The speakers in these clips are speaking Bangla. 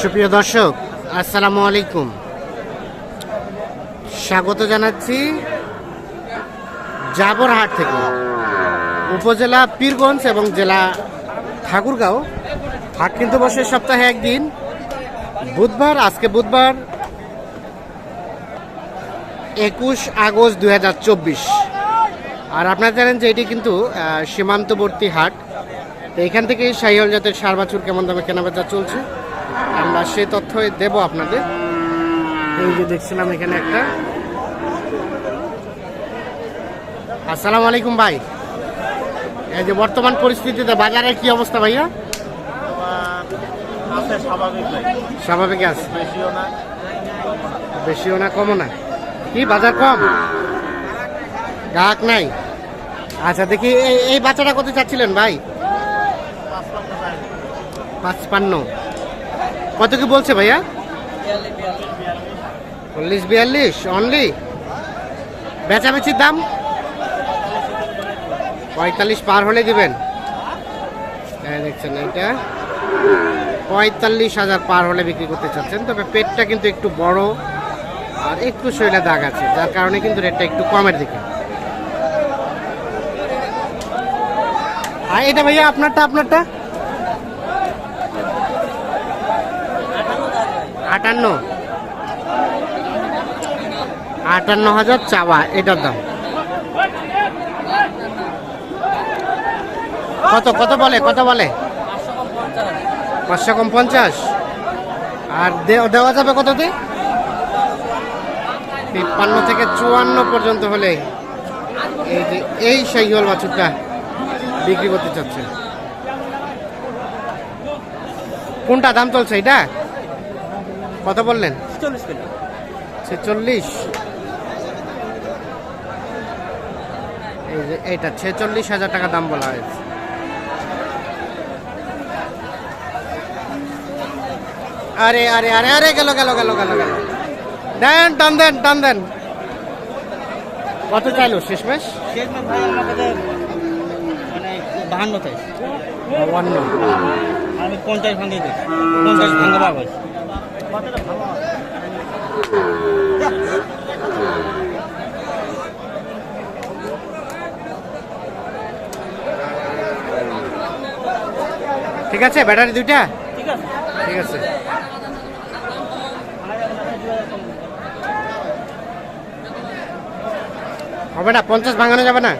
সুপ্রিয় দর্শক, আসসালামু আলাইকুম। স্বাগত জানাচ্ছি জাবরহাট থেকে উপজেলা পীরগঞ্জ এবং জেলা ঠাকুরগাঁও। হাট কিন্তু বসে সপ্তাহে একদিন। বুধবার, আজকে বুধবার, একুশ আগস্ট দুই হাজার চব্বিশ। আর আপনারা জানেন যে এটি কিন্তু সীমান্তবর্তী হাট। তো এখান থেকে শাহিওয়াল জাতের সার বাছুর কেমন দামে কেনাবেচা চলছে? আমরা সে তথ্য দেব আপনাদের। এই যে দেখছিলাম এখানে একটা। আসসালামু আলাইকুম ভাই। এই যে বর্তমান পরিস্থিতিতে বাজারের কি অবস্থা ভাইয়া? স্বাভাবিক আছে? বেশিও না। কমও না। কি বাজার কম? গ্রাহক নাই? আচ্ছা দেখি এই এই বাচ্চাটা কত চাচ্ছিলেন ভাই? পাঁচপান্ন। কত কি বলছে ভাইয়া? চল্লিশ বিয়াল্লিশ অনলি বেচাবেচির দাম? পঁয়তাল্লিশ পার হলে দিবেন। হ্যাঁ দেখছেন এটা পঁয়তাল্লিশ হাজার পার হলে বিক্রি করতে চাচ্ছেন। তবে পেটটা কিন্তু একটু বড় আর একটু শরীরে দাগ আছে, যার কারণে কিন্তু রেটটা একটু কমের দিকে। আর এটা ভাইয়া আপনারটা আপনারটা? আটান্ন। আটান্ন হাজার চাওয়া, এটার দাম। কত কত বলে কত বলে? পাঁচশো কম পঞ্চাশ। আর দেওয়া যাবে কত কততে? তিপ্পান্ন থেকে চুয়ান্ন পর্যন্ত হলে এই যে, এই সাইহল বাছুরটা বিক্রি করতে চাচ্ছে। কোনটা দাম চলছে, এটা? কত বললেন? ছেচল্লিশ এই যে এইটা ছেচল্লিশ হাজার টাকা দাম বলা হয়েছে। আরে আরে আরে আরে গেল গেল গেল গেল গেল। দেন টান দেন টান দেন। কত চাইলো? শেষমেশ মানে বাহান্ন চাই বাবান্ন আমি পঞ্চাশ ভাঙিয়ে দিই। পঞ্চাশ ভাঙা ঠিক আছে ব্যাটারি দুইটা? ঠিক আছে। হবে না পঞ্চাশ ভাঙানো যাবে না?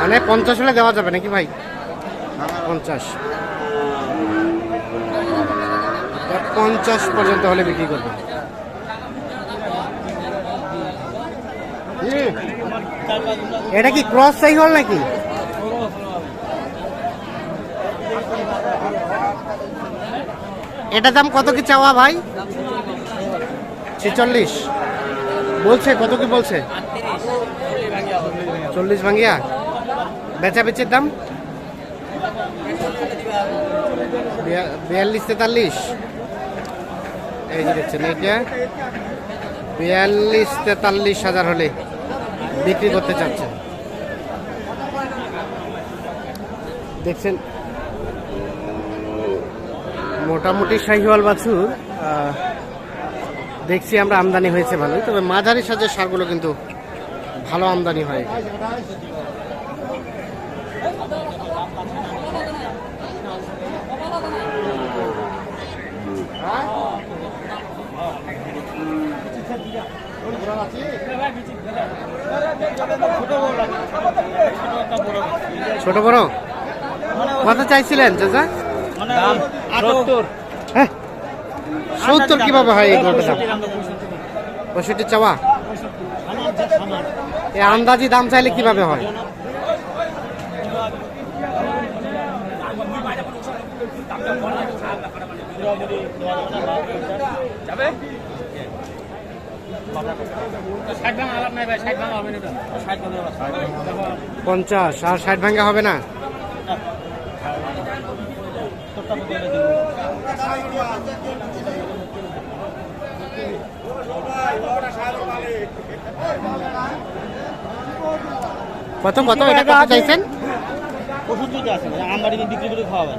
মানে পঞ্চাশ হলে দেওয়া যাবে নাকি ভাই? পঞ্চাশ। পঞ্চাশ পর্যন্ত হলে বিক্রি করবে। এটা কি ক্রস সাইকেল নাকি? এটা দাম কত কি চাওয়া ভাই? ছেচল্লিশ। বলছে কত কি বলছে? চল্লিশ ভাঙ্গিয়া বেচা বেচির দাম? বিয়া- বিয়াল্লিশ তেতাল্লিশ। এই যে দেখছেন এইটা বিয়াল্লিশ তেতাল্লিশ হাজার হলে বিক্রি করতে চাচ্ছেন। দেখছেন, মোটামুটি শাহিওয়াল বাছুর দেখছি আমরা আমদানি হয়েছে ভালোই, তবে মাঝারি সাজের সারগুলো কিন্তু ভালো আমদানি হয়। ছোট বড়? কত চাইছিলেন চাচা? সত্তর। হ্যাঁ। সত্তর কীভাবে হয় এই গরুটার পঁয়ষট্টি চাওয়া? এই আন্দাজি দাম চাইলে কীভাবে হয়? পঞ্চাশ আর ষাট ভাঙ্গা হবে না? কত কত? এটা কত চাইছেন? ওষুধ যদি আছে আম বাড়িতে বিক্রি করে খাওয়াবেন।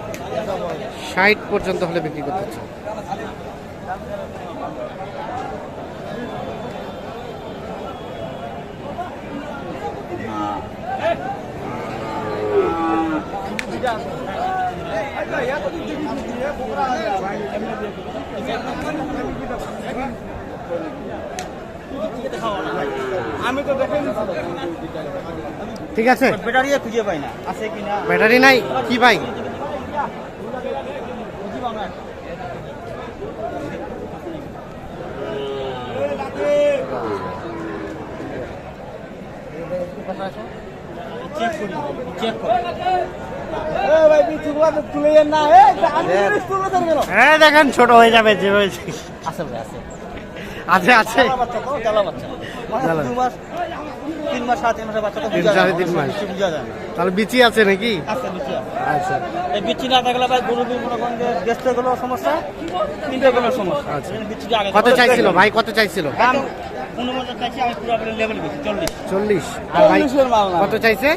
ষাট পর্যন্ত হলে বিক্রি করতে চান। আমি তো দেখে ঠিক আছে? ব্যাটারি খুঁজে পাই না। আছে কিনা? ব্যাটারি নাই? কি করি হ্যাঁ দেখেন ছোট হয়ে যাবে যে হয়েছে। আছে আছে। আছে আছে। তিন মাস সাড়ে তিন মাসের বাচ্চা তো সাড়ে তিন মাস। যায় তাহলে বিচি আছে নাকি? আছে বিচি আছে। আচ্ছা। এই বিচি না থাকলে ভাই গরু মনে করেন যে সমস্যা কিনতে সমস্যা। আচ্ছা। বিচিটা আগে কত চাইছিল ভাই? কত চাইছিল? দাম উনপঞ্চাশ চাইছি আমি পুরো লেভেল বেশি চল্লিশ। চল্লিশ। আর ভাই। কত চাইছে?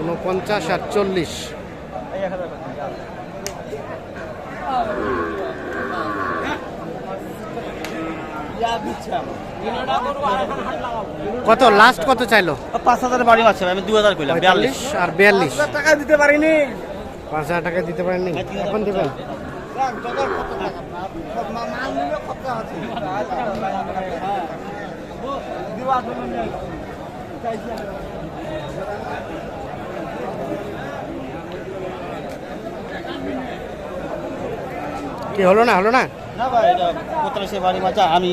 উনপঞ্চাশ। আর চল্লিশ এই এক হাজার টাকা। ইয়া দিচ্ছে আমার। কত? লাস্ট কত চাইলো? পাঁচ হাজার বাড়ি মারছে আমি দু হাজার কইলাম বিয়াল্লিশ। আর বিয়াল্লিশ। টাকা দিতে পারিনি। পাঁচ হাজার টাকা দিতে পারেননি? এখন দেবেন? কি হলো না? হলো না? না ভাই? এটা পঁয়তাল্লিশে বাড়ি মাচা আমি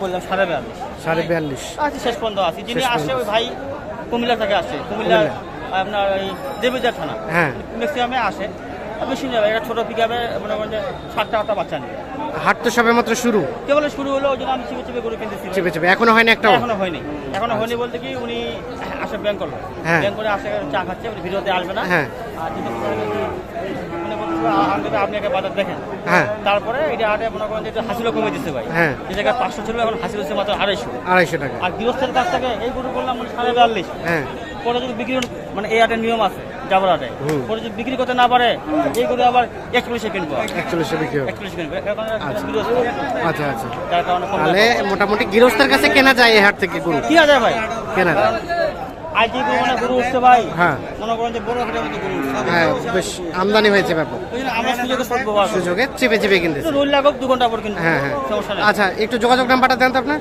করলাম সাড়ে বিয়াল্লিশ। সাড়ে বিয়াল্লিশ। আছি শেষ পর্যন্ত আছি। যিনি আসে ওই ভাই কুমিল্লা থেকে আসে। কুমিল্লা আপনার এই দেবিদার থানা। হ্যাঁ। ম্যাক্সিমামে আসে। বেশি নেবে এটা ছোটো পিক আপে মনে করেন যে সাতটা আটটা বাচ্চা নেবে হাট তো সবে মাত্র শুরু। কেবল শুরু হলো ওই জন্য আমি চিপে চিপে গরু কিনতেছি। চেপে চেপে। এখনও হয়নি একটাও? এখনও হয়নি। এখনও হয়নি বলতে কি উনি আসে ব্যাংক করল। ব্যাংক করে আসে চা খাচ্ছে উনি ভিডিওতে আসবে না। হ্যাঁ। আর যদি হ্যাঁ। তারপরে এটা আটে মনে করেন যে হাসিলও কমে দিচ্ছে ভাই। হ্যাঁ। যে জায়গায় পাঁচশো ছিল এখন হাসিল হচ্ছে মাত্র আড়াইশো। আড়াইশো টাকা। আর গৃহস্থের কাছ থেকে এই গরু বললাম মানে সাড়ে বিয়াল্লিশ। হ্যাঁ। পরে যদি বিক্রি মানে এই আটের নিয়ম আছে যাবার আটে হুম। পরে যদি বিক্রি করতে না পারে এই গরু আবার একচল্লিশে কিনবো। একচল্লিশে বিক্রি একচল্লিশে কিনবো। আচ্ছা। আচ্ছা আচ্ছা। কারণে মোটামুটি গৃহস্থের কাছে কেনা যায় এই হাট থেকে গরু? কি আছে ভাই। কেনা যায়। মানে গরু উঠছে ভাই। হ্যাঁ। মনে করেন যে বড় হাটের মধ্যে গরু হ্যাঁ বেশ আমদানি হয়েছে ব্যাপক। ওই জন্য আমরা সুযোগে সব ব্যবহার সুযোগে চেপে চেপে কিনতেছে। রোল লাগুক দু ঘণ্টা পর কিন্তু হ্যাঁ হ্যাঁ। আচ্ছা একটু যোগাযোগ নাম্বারটা দেন তো আপনার।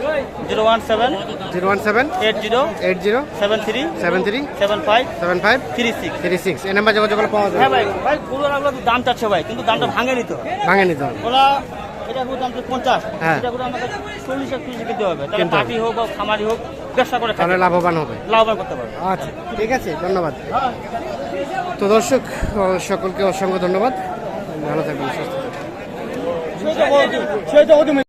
Zero one seven zero one seven eight zero eight zero seven three seven three seven five seven five three six. Three six. এই নাম্বার যোগাযোগ করলে পাওয়া হ্যাঁ ভাই ভাই গরুর আগুলো দাম চাচ্ছে ভাই কিন্তু দামটা ভাঙে নিতে ভাঙে নিতে ওরা এটা গরুর দাম পঞ্চাশ হ্যাঁ। এটা গরু আমাকে চল্লিশ একচল্লিশে কিনতে হবে। তাহলে পাটি হোক বা খামারি হোক ব্যবসা করে তাহলে লাভবান হবে। লাভবান করতে পারবে। আচ্ছা ঠিক আছে ধন্যবাদ। তো দর্শক সকলকে অসংখ্য ধন্যবাদ। ভালো থাকবেন সুস্থ থাকবেন।